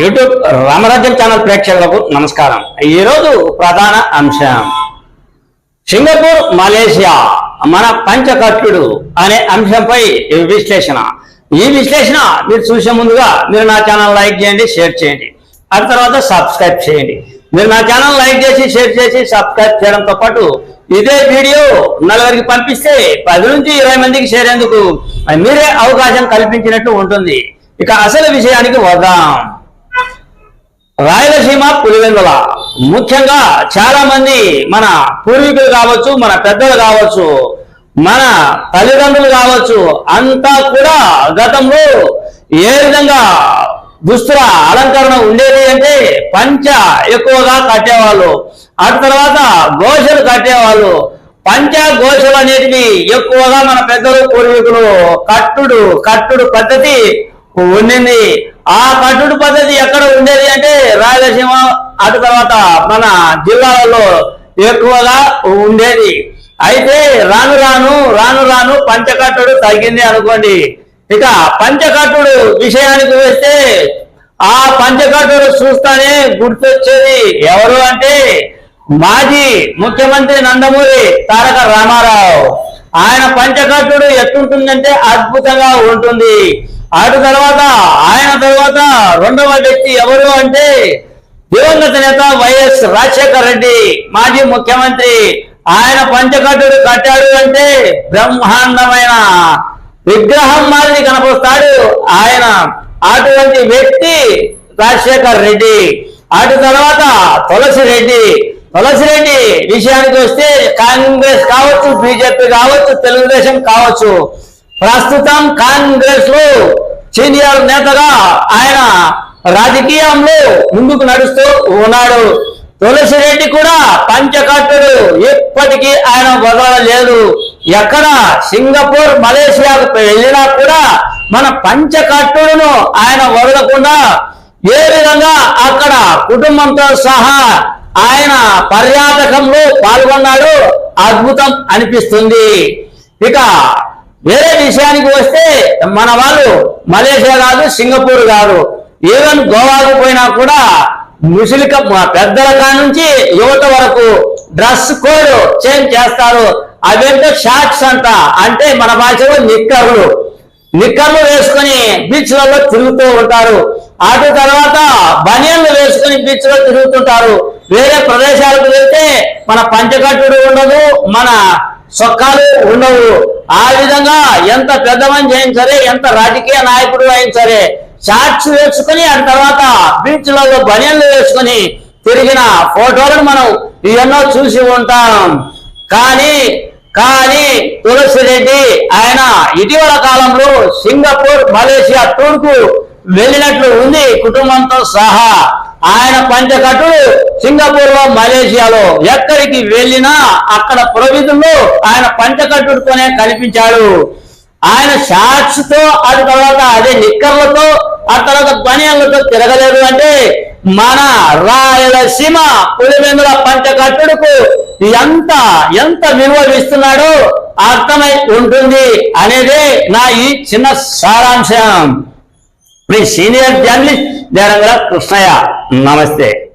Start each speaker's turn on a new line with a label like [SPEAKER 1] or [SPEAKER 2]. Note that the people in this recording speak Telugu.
[SPEAKER 1] యూట్యూబ్ రామరాజ్యం ఛానల్ ప్రేక్షకులకు నమస్కారం. ఈరోజు ప్రధాన అంశం. సింగపూర్ మలేషియా మన పంచకట్టుడు అనే అంశంపై ఈ విశ్లేషణ. ఈ విశ్లేషణ మీరు చూసే ముందుగా మీరు నా ఛానల్ లైక్ చేయండి షేర్ చేయండి. ఆ తర్వాత సబ్స్క్రైబ్ చేయండి. మీరు నా ఛానల్ లైక్ చేసి షేర్ చేసి సబ్స్క్రైబ్ చేయడంతో పాటు ఇదే వీడియో నలుగురికి పంపిస్తే పది నుంచి ఇరవై మందికి చేరేందుకు మీరే అవకాశం కల్పించినట్టు ఉంటుంది. ఇక అసలు విషయానికి వద్దాం. రాయలసీమ పులివెందుల. ముఖ్యంగా చాలా మంది మన పూర్వీకులు కావచ్చు మన పెద్దలు కావచ్చు మన తల్లిదండ్రులు కావచ్చు అంతా కూడా గతంలో ఏ విధంగా దుస్తుల అలంకరణ ఉండేది అంటే పంచ ఎక్కువగా కట్టేవాళ్ళు ఆ తర్వాత గోషలు కట్టేవాళ్ళు. పంచ గోషలు అనేటివి ఎక్కువగా మన పెద్దలు పూర్వీకులు కట్టుడు కట్టుడు పద్ధతి ఉండింది. ఆ కట్టుడు పద్ధతి ఎక్కడ ఉండేది అంటే రాయలసీమ అటు తర్వాత మన జిల్లాలలో ఎక్కువగా ఉండేది. అయితే రాను రాను రాను రాను పంచకట్టుడు తగ్గింది అనుకోండి. ఇక పంచకట్టుడు విషయానికి వస్తే ఆ పంచకట్టుడు చూస్తానే గుర్తొచ్చేది ఎవరు అంటే మాజీ ముఖ్యమంత్రి నందమూరి తారక రామారావు. ఆయన పంచకట్టుడు ఎట్టుంటుందంటే అద్భుతంగా ఉంటుంది. అటు తర్వాత ఆయన తర్వాత రెండవ వ్యక్తి ఎవరు అంటే దివంగత నేత వైఎస్ రాజశేఖర రెడ్డి. మాజీ ముఖ్యమంత్రి. ఆయన పంచకట్టుడు కట్టాడు అంటే బ్రహ్మాండమైన విగ్రహం మాదిరి కనపరుస్తాడు ఆయన. అటువంటి వ్యక్తి రాజశేఖర్ రెడ్డి. అటు తర్వాత తులసి రెడ్డి. తులసి రెడ్డి విషయానికి వస్తే కాంగ్రెస్ కావచ్చు బీజేపీ కావచ్చు తెలుగుదేశం కావచ్చు. ప్రస్తుతం కాంగ్రెస్లో సీనియర్ నేతగా ఆయన రాజకీయంలో ముందుకు నడుస్తూ ఉన్నాడు. తులసి రెడ్డి కూడా పంచకట్టుడు. ఇప్పటికీ ఆయన వదలలేదు ఎక్కడ సింగపూర్ మలేషియాకు వెళ్ళినా కూడా మన పంచకట్టుడును ఆయన వదలకుండా ఏ విధంగా అక్కడ కుటుంబంతో సహా ఆయన పర్యాటకంలో పాల్గొన్నాడు అద్భుతం అనిపిస్తుంది. ఇక వేరే విషయానికి వస్తే మన వాళ్ళు మలేషియా కాదు సింగపూర్ కాదు ఈవెన్ గోవాకు పోయినా కూడా ముసిలిక పెద్దల కాడ నుంచి యువత వరకు డ్రెస్ కోడ్ చేంజ్ చేస్తారు. అవేంటో షార్ట్స్ అంట. అంటే మన భాషలో నిక్కర్లు. నిక్కర్లు వేసుకొని బీచ్లలో తిరుగుతూ ఉంటారు. అటు తర్వాత బనియన్లు వేసుకొని బీచ్లో తిరుగుతుంటారు. వేరే ప్రదేశాలకు వెళ్తే మన పంచకట్టుడు ఉండదు మన సొక్కాలు ఉండవు. ఆ విధంగా ఎంత పెద్దమని అయిన సరే ఎంత రాజకీయ నాయకుడు అయిన సరే షార్ట్స్ వేసుకొని ఆ తర్వాత బీచ్లలో బనియన్లు వేసుకొని తిరిగిన ఫోటోలను మనం ఎన్నో చూసి ఉంటాం. కానీ కానీ తులసి రెడ్డి ఆయన ఇటీవల కాలంలో సింగపూర్ మలేషియా టూర్కు వెళ్ళినట్లు ఉంది కుటుంబంతో సహా. ఆయన పంచకట్టు సింగపూర్లో మలేషియాలో ఎక్కడికి వెళ్ళినా అక్కడ పురోహితులు ఆయన పంచకట్టుడుతోనే కనిపించాడు. ఆయన షార్ట్స్తో ఆ అది తర్వాత అదే నిక్కర్లతో ఆ తర్వాత బనియన్లతో తిరగలేదు అంటే మన రాయలసీమ పులివెందుల పంచకట్టుడుకు ఎంత ఎంత విలువ ఇస్తున్నాడో అర్థమై ఉంటుంది అనేదే నా ఈ చిన్న సారాంశం. మీ సీనియర్ జర్నలిస్ట్ దేరంగల కృష్ణయ్య నమస్తే.